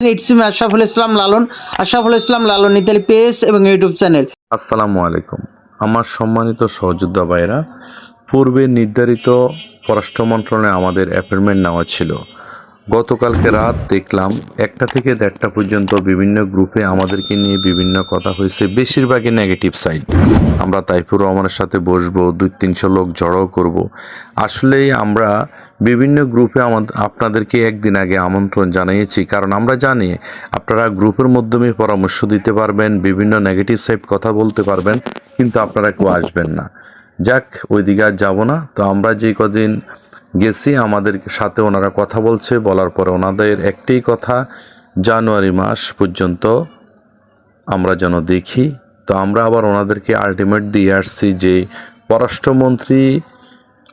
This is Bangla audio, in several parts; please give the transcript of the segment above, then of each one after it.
It's me Ashraful Islam Lalon Ashraful Islam Lalon Italy page এবং ইউটিউব চ্যানেল আসসালামু আলাইকুম। আমার সম্মানিত সহযোদ্ধা ভাইরা পূর্বে নির্ধারিত পররাষ্ট্র মন্ত্রণালয়ে আমাদের অ্যাপয়েন্টমেন্ট নেওয়া ছিল। গতকালকে রাত দেখলাম একটা থেকে দেড়টা পর্যন্ত বিভিন্ন গ্রুপে আমাদেরকে নিয়ে বিভিন্ন কথা হয়েছে, বেশিরভাগই নেগেটিভ সাইড আমরা তাইফুর রহমানের সাথে বসবো, দুই তিনশো লোক জড়ো করব। আসলেই আমরা বিভিন্ন গ্রুপে আমাদের আপনাদেরকে একদিন আগে আমন্ত্রণ জানিয়েছি, কারণ আমরা জানি আপনারা গ্রুপের মাধ্যমে পরামর্শ দিতে পারবেন, বিভিন্ন নেগেটিভ সাইড কথা বলতে পারবেন, কিন্তু আপনারা কেউ আসবেন না। যাক, ওইদিকে আর যাব না। তো আমরা যে কদিন গেছি আমাদের সাথে ওনারা কথা বলছে, বলার পরে ওনাদের একটাই কথা, জানুয়ারি মাস পর্যন্ত আমরা যেন দেখি। তো আমরা আবার ওনাদেরকে আলটিমেট দিয়ে আসছি যে পররাষ্ট্রমন্ত্রী,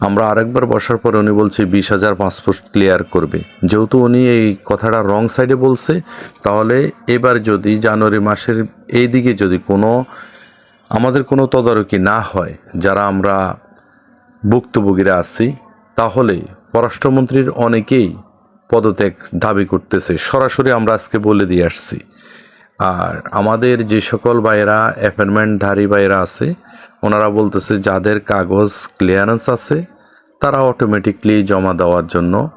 আমরা আরেকবার বসার পরে উনি বলছে বিশ হাজার পাসপোর্ট ক্লিয়ার করবে। যেহেতু উনি এই কথাটা রং সাইডে বলছে, তাহলে এবার যদি জানুয়ারি মাসের এই দিকে যদি কোনো, আমাদের কোনো তদারকি না হয়, যারা আমরা ভুক্তভোগীরা আছি তাহলে পররাষ্ট্রমন্ত্রীর অনেকেই পদত্যাগ দাবি করতেছে। সরাসরি আমরা আজকে বলে দিয়ে আসছি। আর আমাদের যে সকল ভাইয়েরা, অ্যাপয়েন্টমেন্টধারী ভাইয়েরা আছে, ওনারা বলতেছে যাদের কাগজ ক্লিয়ারেন্স আছে, তারা অটোমেটিকলি জমা দেওয়ার জন্য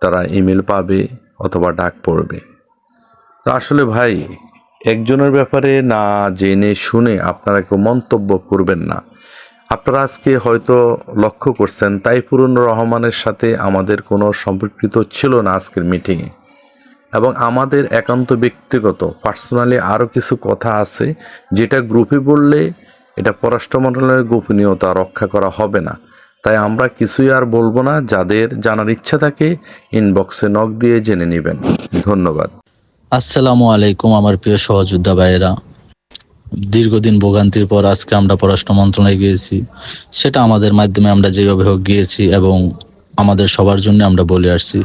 তারা ইমেল পাবে অথবা ডাক পড়বে। তো আসলে ভাই, একজনের ব্যাপারে না জেনে শুনে আপনারা কেউ মন্তব্য করবেন না। আপনারা আজকে হয়তো লক্ষ্য করছেন, তাইফুরুন রহমানের সাথে আমাদের কোনো সম্পর্কিত ছিল না আজকের মিটিংয়ে এবং আমাদের একান্ত ব্যক্তিগত পার্সোনালি আরও কিছু কথা আছে, যেটা গ্রুপে বললে এটা পররাষ্ট্র মন্ত্রণালয়ের গোপনীয়তা রক্ষা করা হবে না। তাই আমরা কিছুই আর বলব না, যাদের জানার ইচ্ছা থাকে ইনবক্সে নক দিয়ে জেনে নেবেন। ধন্যবাদ। আসসালামু আলাইকুম আমার প্রিয় সহযোদ্ধা ভাইয়েরা। দীর্ঘদিন ভোগান্তির পর আজকে আমরা পররাষ্ট্র মন্ত্রণালয়ে গিয়েছি। সেটা আমাদের মাধ্যমে আমরা যেভাবে হোক গিয়েছি এবং আমাদের সবার জন্য আমরা বলে আসছি।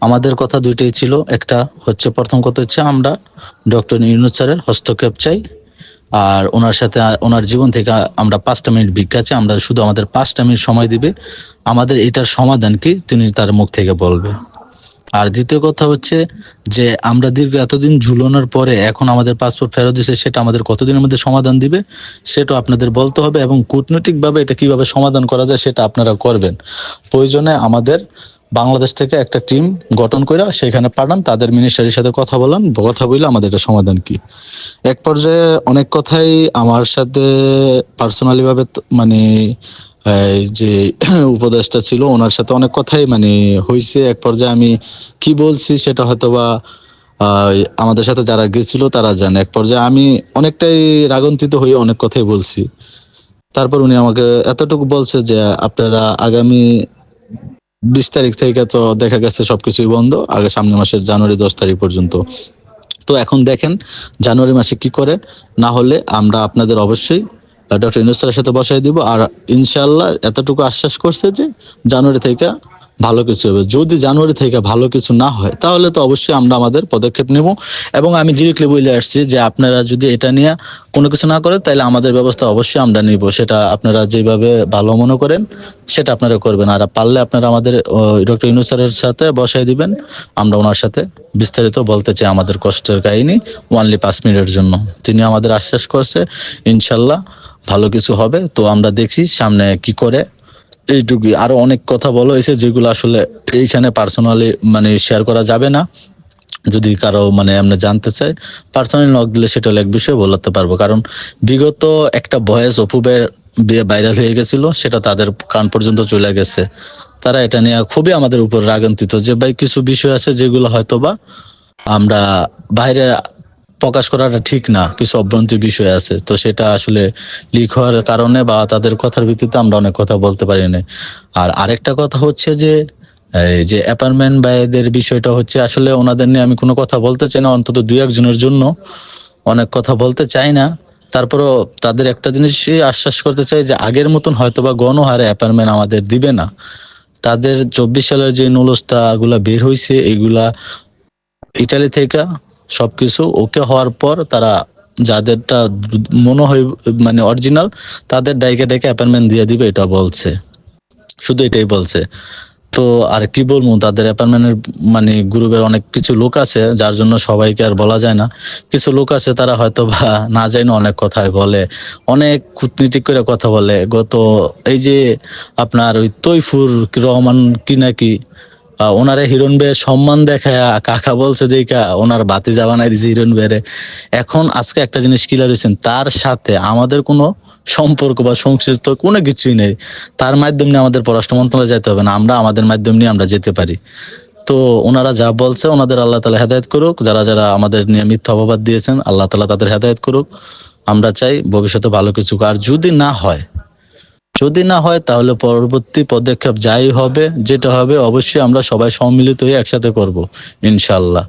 আমাদের কথা দুইটাই ছিল। একটা হচ্ছে, প্রথম কথা হচ্ছে আমরা ডক্টর ইউনুস স্যারের হস্তক্ষেপ চাই। আর ওনার সাথে, ওনার জীবন থেকে আমরা পাঁচটা মিনিট ভিক্ষা চাই। আমরা শুধু আমাদের পাঁচটা মিনিট সময় দিবে। আমাদের এটার সমাধান কি, তিনি তার মুখ থেকে বলবে। আর দ্বিতীয় কথা হচ্ছে যে আমরা দীর্ঘ এতদিন ঝুলানোর পরে এখন আমাদের পাসপোর্ট ফেরত দিছে, সেটা আমাদের কতদিনের মধ্যে সমাধান দিবে, সেটা আপনাদের বলতে হবে এবং কূটনৈতিক ভাবে এটা কীভাবে সমাধান করা যায় সেটা আপনারা করবেন। প্রয়োজনে আমাদের বাংলাদেশ থেকে একটা টিম গঠন করে সেখানে পাঠান, তাদের মিনিস্টারের সাথে কথা বলান, কথা বললে আমাদের এটা সমাধান কি। এক পর্যায়ে অনেক কথাই আমার সাথে পার্সোনালি ভাবে মানে যে উপদেশটা ছিল ওনার সাথে অনেক কথাই মানে হয়েছে এক পর্যায়ে আমি কি বলছি সেটা হয়তোবা আহ, আমাদের সাথে যারা গেছিল তারা জানে। এক পর্যায়ে আমি অনেকটাই রাগন্তিত হয়ে অনেক কথাই বলছি। তারপর উনি আমাকে এতটুকু বলছে যে আপনারা আগামী বিশ তারিখ থেকে তো দেখা গেছে সবকিছুই বন্ধ আগে সামনের মাসের জানুয়ারি দশ তারিখ পর্যন্ত। তো এখন দেখেন জানুয়ারি মাসে কি করে না হলে আমরা আপনাদের অবশ্যই ডক্টর ইউনুসের সাথে বসাই দিব। আর ইনশাল্লাহ এতটুকু আশ্বাস করছে যে জানুয়ারি থেকে ভালো কিছু হবে। যদি জানুয়ারি থেকে ভালো কিছু না হয়, তাহলে তো অবশ্যই আমরা আমাদের পদক্ষেপ নেব। এবং আমি ডিরেক্টলি বলে আসছি যে আপনারা যদি এটা নিয়ে কোনো কিছু না করেন, তাহলে আমাদের ব্যবস্থা অবশ্যই আমরা নিব। সেটা আপনারা যেভাবে ভালো মনে করেন, সেটা আপনারা করবেন। আর পারলে আপনারা আমাদের ডক্টর ইউনুসারের সাথে বসাই দিবেন। আমরা ওনার সাথে বিস্তারিত বলতে চাই আমাদের কষ্টের কাহিনী ওয়ানলি পাঁচ মিনিটের জন্য। তিনি আমাদের আশ্বাস করছে ইনশাল্লাহ ভালো কিছু হবে। তো আমরা দেখি সামনে কি করে। এইটুকুই আরও অনেক কথা বলা হয়েছে যেগুলো আসলে এইখানে পার্সোনালি মানে শেয়ার করা যাবে না। যদি কারও মানে আমরা জানতে চাই পার্সোনালি নক দিলে সেটা এক বিষয়ে, বলতে পারব। কারণ বিগত একটা ভয়েস অপুবের ভাইরাল হয়ে গেছিল, সেটা তাদের কান পর্যন্ত চলে গেছে। তারা এটা নিয়ে খুবই আমাদের উপর রাগান্বিত যে, ভাই, কিছু বিষয় আছে যেগুলো হয়তো বা আমরা বাইরে প্রকাশ করাটা ঠিক না, কিছু অভ্রান্তি বিষয় আছে। তো সেটা আসলে লিক হওয়ার কারণে বা তাদের কথার ভিত্তিতে আমরা অনেক কথা বলতে পারি না আর আরেকটা কথা হচ্ছে যে, এই যে অ্যাপার্টমেন্ট ভাইদের বিষয়টা হচ্ছে, আসলে ওনাদের নিয়ে আমি কোনো কথা বলতে চাই না, অন্তত দুই একজনের জন্য অনেক কথা বলতে চাই না। তারপরও তাদের একটা জিনিসই আশ্বাস করতে চাই যে, আগের মতন হয়তোবা গণহারে অ্যাপার্টমেন্ট আমাদের দিবে না। তাদের চব্বিশ সালের যে নুলস্তা গুলা বের হয়েছে এগুলা ইটালি থেকে সবকিছু ওকে হওয়ার পর তারা যাদেরটা মনে হয় মানে অরিজিনাল তাদের ডাইকে ডাইকে অ্যাপয়েন্টমেন্ট দিয়ে দিবে, এটা বলছে। শুধু এটাই বলছে। তো আর কি বলব, তাদের অ্যাপার্টমেন্টের মানে গ্রুপের অনেক কিছু লোক আছে, যার জন্য সবাইকে আর বলা যায় না। কিছু লোক আছে, তারা হয়তো বা না যায় না অনেক কথাই বলে। অনেক কূটনীতি করে কথা বলে। গত এই যে আপনার ওই তৈফুর রহমান কি নাকি ওনারে হিরণ বের সম্মান দেখায় কাকা বলছে যে ওনার বাতি জাবানাই দিছে হিরণ বেরে। এখন আজকে একটা জিনিস ক্লিয়ার হয়েছেন, তার সাথে আমাদের কোনো সম্পর্ক বা সংশ্লিষ্ট কোনো কিছুই নেই। তার মাধ্যমে নিয়ে আমাদের পররাষ্ট্র মন্ত্রণালয়ে যেতে হবে না, আমরা আমাদের মাধ্যম নিয়ে আমরা যেতে পারি। তো ওনারা যা বলছে ওনাদের আল্লাহ তালা হেদায়ত করুক, যারা যারা আমাদের নিয়ে মিথ্যা অপবাদ দিয়েছেন, আল্লাহ তালা তাদের হেদায়ত করুক। আমরা চাই ভবিষ্যতে ভালো কিছু আর যদি না হয় যদি না হয়, তাহলে পরবর্তী পদক্ষেপ যাই হবে, যেটা হবে, অবশ্যই আমরা সবাই সম্মিলিত হয়ে একসাথে করব ইনশাল্লাহ